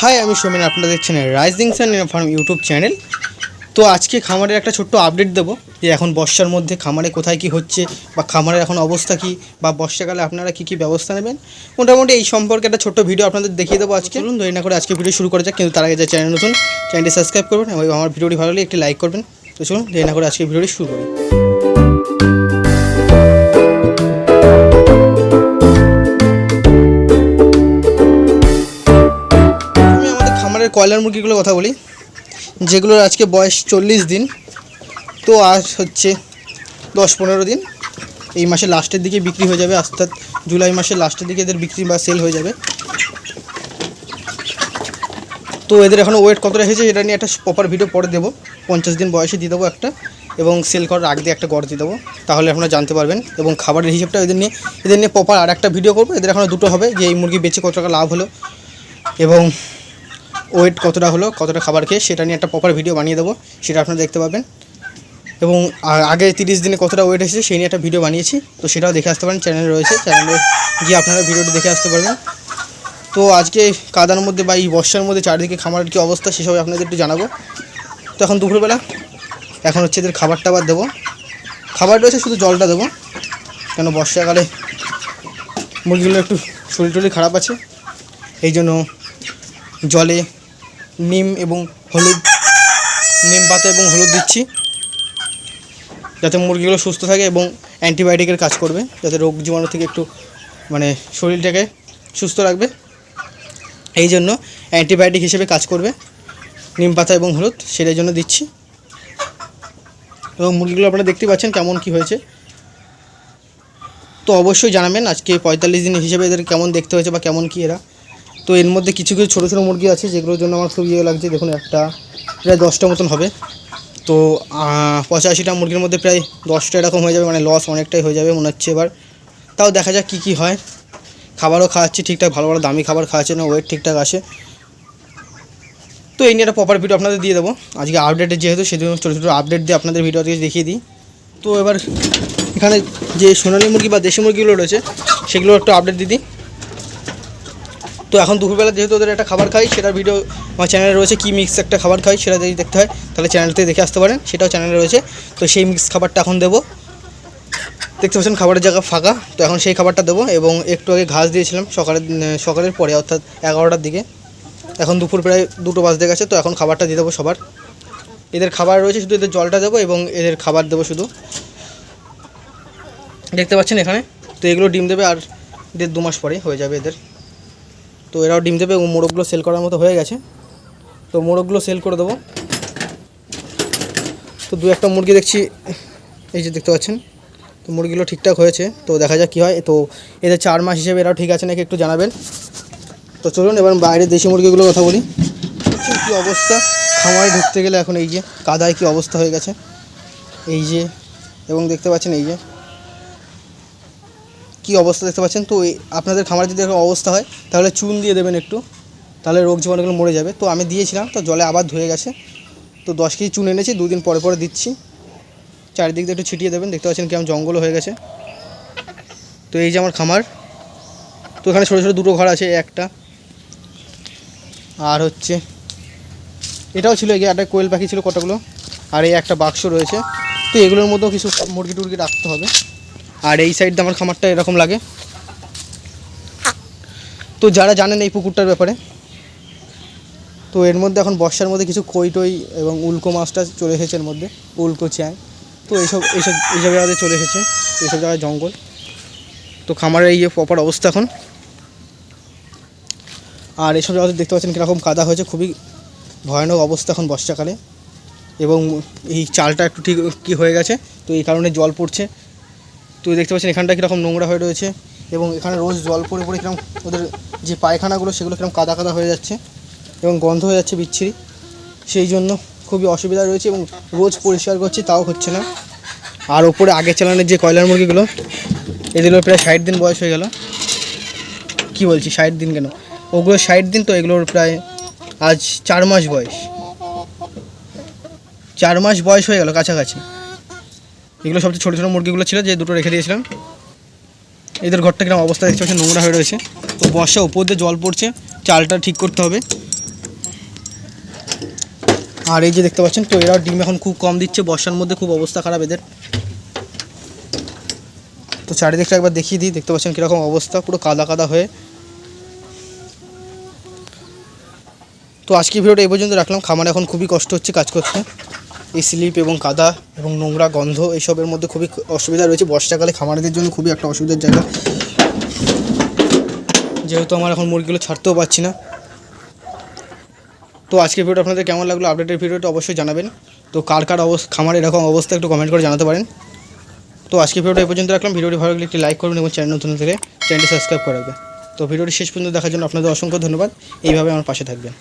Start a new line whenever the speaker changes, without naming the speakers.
High আমি সোমেন আপনারা দেখছেন rising sun farm YouTube channel তো আজকে খামারের একটা ছোট্ট আপডেট দেবো যে এখন বর্ষার মধ্যে খামারে কোথায় কি হচ্ছে বা খামারের এখন অবস্থা কি বা বর্ষাকালে আপনারা কি কি ব্যবস্থা নেবেন। মোটামুটি এই সম্পর্কে একটা ছোট্ট ভিডিও আপনাদের দেখিয়ে দেবো আজকে। চলুন দেরি না করে আজকে ভিডিও শুরু করা যাক, কিন্তু তার আগে যে চ্যানেল নতুন চ্যানেলটি সাবস্ক্রাইব করবেন এবং আমার ভিডিওটি ভালো লাগলে একটি লাইক করবেন। তো চলুন দেরি না করে আজকে ভিডিওটি শুরু করি। কয়লার মুরগিগুলোর কথা বলি। যেগুলোর আজকে বয়স চল্লিশ দিন, তো আজ হচ্ছে দশ পনেরো দিন। এই মাসের লাস্টের দিকে বিক্রি হয়ে যাবে, অর্থাৎ জুলাই মাসের লাস্টের দিকে এদের বিক্রি বা সেল হয়ে যাবে। তো এদের এখনও ওয়েট কতটা হয়েছে এটা নিয়ে একটা প্রপার ভিডিও পরে দেবো। পঞ্চাশ দিন বয়সে দিয়ে দেবো একটা, এবং সেল করার আগে দিয়ে একটা গড় দিয়ে দেবো। তাহলে আপনারা জানতে পারবেন, এবং খাবারের হিসেবটা এদের নিয়ে এদের নিয়ে প্রপার আর একটা ভিডিও করব। এদের এখনও দুটো হবে, যে এই মুরগি বেচে কত টাকা লাভ হলো। এবং ওয়েট কতটা হলো, কতটা খাবার খেয়ে সেটা নিয়ে একটা প্রপার ভিডিও বানিয়ে দেবো, সেটা আপনারা দেখতে পাবেন। এবং আগে তিরিশ দিনে কতটা ওয়েট এসেছে সেই নিয়ে একটা ভিডিও বানিয়েছি, তো সেটাও দেখে আসতে পারেন চ্যানেলে রয়েছে চ্যানেলে গিয়ে আপনারা ভিডিওটি দেখে আসতে পারবেন। তো আজকে কাদার মধ্যে বা এই বর্ষার মধ্যে চারিদিকে খামারের কী অবস্থা সেসব আপনাদের একটু জানাব। তো এখন দুপুরবেলা, এখন হচ্ছে এদের খাবার টাবার দেবো। খাবার রয়েছে, শুধু জলটা দেবো, কেন বর্ষাকালে মুরগিগুলো একটু শরীর টরীর খারাপ আছে, এই জন্য জলে নিম এবং হলুদ, নিম পাতা এবং হলুদ দিচ্ছি, যাতে মুরগিগুলো সুস্থ থাকে এবং অ্যান্টিবায়োটিকের কাজ করবে, যাতে রোগ জীবাণু থেকে একটু মানে শরীরটাকে সুস্থ রাখবে। এই জন্য অ্যান্টিবায়োটিক হিসেবে কাজ করবে, নিম পাতা এবং হলুদ সেটার জন্য দিচ্ছি। এবং মুরগিগুলো আপনারা দেখতে পাচ্ছেন কেমন কি হয়েছে। তো অবশ্যই জানাবেন আজকে পঁয়তাল্লিশ দিন হিসেবে এদের কেমন দেখতে হয়েছে বা কেমন কি এরা। তো এর মধ্যে কিছু কিছু ছোটো ছোটো মুরগি আছে যেগুলোর জন্য আমার খুব ইয়ে লাগছে। দেখুন, একটা প্রায় দশটা মতন হবে। তো পঁচাশিটা মুরগির মধ্যে প্রায় দশটা এরকম হয়ে যাবে মানে লস অনেকটাই হয়ে যাবে মনে হচ্ছে এবার। তাও দেখা যাক কী কী হয়। খাবারও খাওয়াচ্ছি ঠিকঠাক, ভালো ভালো দামি খাবার খাওয়াচ্ছে না ওয়েট ঠিকঠাক আসে তো এই নিয়ে একটা প্রপার ভিডিও আপনাদের দিয়ে দেবো। আজকে আপডেটের যেহেতু, সেজন্য ছোটো ছোটো আপডেট দিয়ে আপনাদের ভিডিও থেকে দেখিয়ে দিই। তো এবার এখানে যে সোনালী মুরগি বা দেশি মুরগিগুলো রয়েছে, সেগুলো একটু আপডেট দিই। তো এখন দুপুরবেলা যেহেতু ওদের একটা খাবার খাই, সেটার ভিডিও আমার চ্যানেলে রয়েছে, কী মিক্স একটা খাবার খাই সেটা যদি দেখতে হয়, তাহলে চ্যানেলতে দেখে আসতে পারেন, সেটাও চ্যানেলে রয়েছে। তো সেই মিক্স খাবারটা এখন দেবো। দেখতে পাচ্ছেন খাবারের জায়গা ফাঁকা, তো এখন সেই খাবারটা দেবো এবং একটু আগে ঘাস দিয়েছিলাম সকালের সকালের পরে, অর্থাৎ এগারোটার দিকে। এখন দুপুর প্রায় দুটো বাজতে গেছে, তো এখন খাবারটা দিয়ে দেবো সবার। এদের খাবার রয়েছে, শুধু এদের জলটা দেবো এবং এদের খাবার দেবো শুধু। দেখতে পাচ্ছেন এখানে, তো এগুলো ডিম দেবে আর দেড় দু মাস পরে হয়ে যাবে এদের। তো এরাও ডিম দেবে মোরগগুলো সেল করার মতো হয়ে গেছে। তো মোরগগুলো সেল করে দেবো। তো দু একটা মুরগি দেখছি, এই যে দেখতে পাচ্ছেন। তো মুরগিগুলো ঠিকঠাক হয়েছে, তো দেখা যাক কী হয়। তো এদের চার মাস হিসেবে এরাও ঠিক আছে নাকি একটু জানাবেন। তো চলুন, এবার বাইরের দেশি মুরগিগুলোর কথা বলি। কী অবস্থা? খামারে ঢুকতে গেলে এখন এই যে কাদায় কী অবস্থা হয়ে গেছে। এই যে, এবং দেখতে পাচ্ছেন এই যে কী অবস্থা দেখতে পাচ্ছেন? তো আপনাদের খামারে যদি এরকম অবস্থা হয়, তাহলে চুন দিয়ে দেবেন একটু। তাহলে রোগ জীবাণুগুলো মরে যাবে। তো আমি দিয়েছিলাম, তো জলে আবার ধুয়ে গেছে। তো দশ কেজি চুন এনেছি, দুদিন পরে পরে দিচ্ছি। চারিদিক দিয়ে একটু ছিটিয়ে দেবেন। দেখতে পাচ্ছেন কেমন জঙ্গলও হয়ে গেছে। তো এই যে আমার খামার। তো এখানে ছোটো ছোটো দুটো ঘর আছে, একটা। আর হচ্ছে, এটাও ছিল এগিয়ে একটা কোয়েল পাখি ছিল কতগুলো? আর এই একটা বাক্স রয়েছে। তো এগুলোর মধ্যেও কিছু মুরগি টুরগি রাখতে হবে। আর এই সাইড আমার খামারটা এরকম লাগে। তো যারা জানেন এই পুকুরটার ব্যাপারে, তো এর মধ্যে এখন বর্ষার মধ্যে কিছু কই টই এবং উল্কো মাছটা চলে এসেছে এর মধ্যে, উল্কো চ্যাং। তো এইসব এইসব এইসব জায়গাতে চলে এসেছে এইসব জায়গায় জঙ্গল। তো খামারের এই প্রপার অবস্থা এখন। আর এইসব জায়গাতে দেখতে পাচ্ছেন কীরকম কাদা হয়েছে, খুবই ভয়ানক অবস্থা এখন বর্ষাকালে। এবং এই চালটা একটু ঠিক কী হয়ে গেছে, তো এই কারণে জল পড়ছে। তো দেখতে পাচ্ছেন এখানটা কীরকম নোংরা হয়ে রয়েছে এবং এখানে রোজ জল পড়ে পড়ে কীরকম ওদের যে পায়খানাগুলো সেগুলো কীরকম কাদা কাদা হয়ে যাচ্ছে এবং গন্ধ হয়ে যাচ্ছে বিচ্ছিরি। সেই জন্য খুবই অসুবিধা রয়েছে এবং রোজ পরিষ্কার করছি, তাও হচ্ছে না। আর ওপরে আগে চালানোর যে কয়লার মুরগিগুলো, এগুলো প্রায় ষাট দিন বয়স হয়ে গেল। কি বলছি, ষাট দিন কেন? ওগুলো ষাট দিন তো এগুলোর প্রায় আজ চার মাস বয়স। চার মাস বয়স হয়ে গেল কাছাকাছি। এগুলো সবচেয়ে ছোটো ছোটো মুরগিগুলো ছিল যে দুটো রেখে দিয়েছিলাম। এদের ঘরটা কীরকম অবস্থা দেখতে পাচ্ছেন, নোংরা হয়ে রয়েছে। তো বর্ষা উপর দিয়ে জল পড়ছে, চালটা ঠিক করতে হবে। আর এই যে দেখতে পাচ্ছেন, তো এরা ডিম এখন খুব কম দিচ্ছে, বর্ষার মধ্যে খুব অবস্থা খারাপ এদের। তো চারিদিকটা একবার দেখিয়ে দিই, দেখতে পাচ্ছেন কীরকম অবস্থা, পুরো কাদা কাদা হয়ে। তো আজকে ভিডিওটা এই পর্যন্ত রাখলাম, খামারে এখন খুবই কষ্ট হচ্ছে কাজ করতে। এই স্লিপ এবং কাদা এবং নোংরা গন্ধ এইসবের মধ্যে খুবই অসুবিধা রয়েছে। বর্ষাকালে খামারিদের জন্য খুবই একটা অসুবিধার জায়গা। যেহেতু আমার এখন মুরগিগুলো ছাড়তেও পারছি না। তো আজকের ভিডিওটা আপনাদের কেমন লাগল? আপডেটের ভিডিওটা অবশ্যই জানাবেন। তো কার কার অবস্থা খামার এরকম অবস্থা একটু কমেন্ট করে জানাতে পারেন। তো আজকে ভিডিওটা এই পর্যন্ত রাখলাম। ভিডিওটি ভালো লাগলে একটি লাইক করুন এবং চ্যানেল নতুন থেকে চ্যানেলটি সাবস্ক্রাইব করে তো ভিডিওটি শেষ পর্যন্ত দেখার জন্য আপনাদের অসংখ্য ধন্যবাদ। এইভাবে আমার পাশে থাকবেন।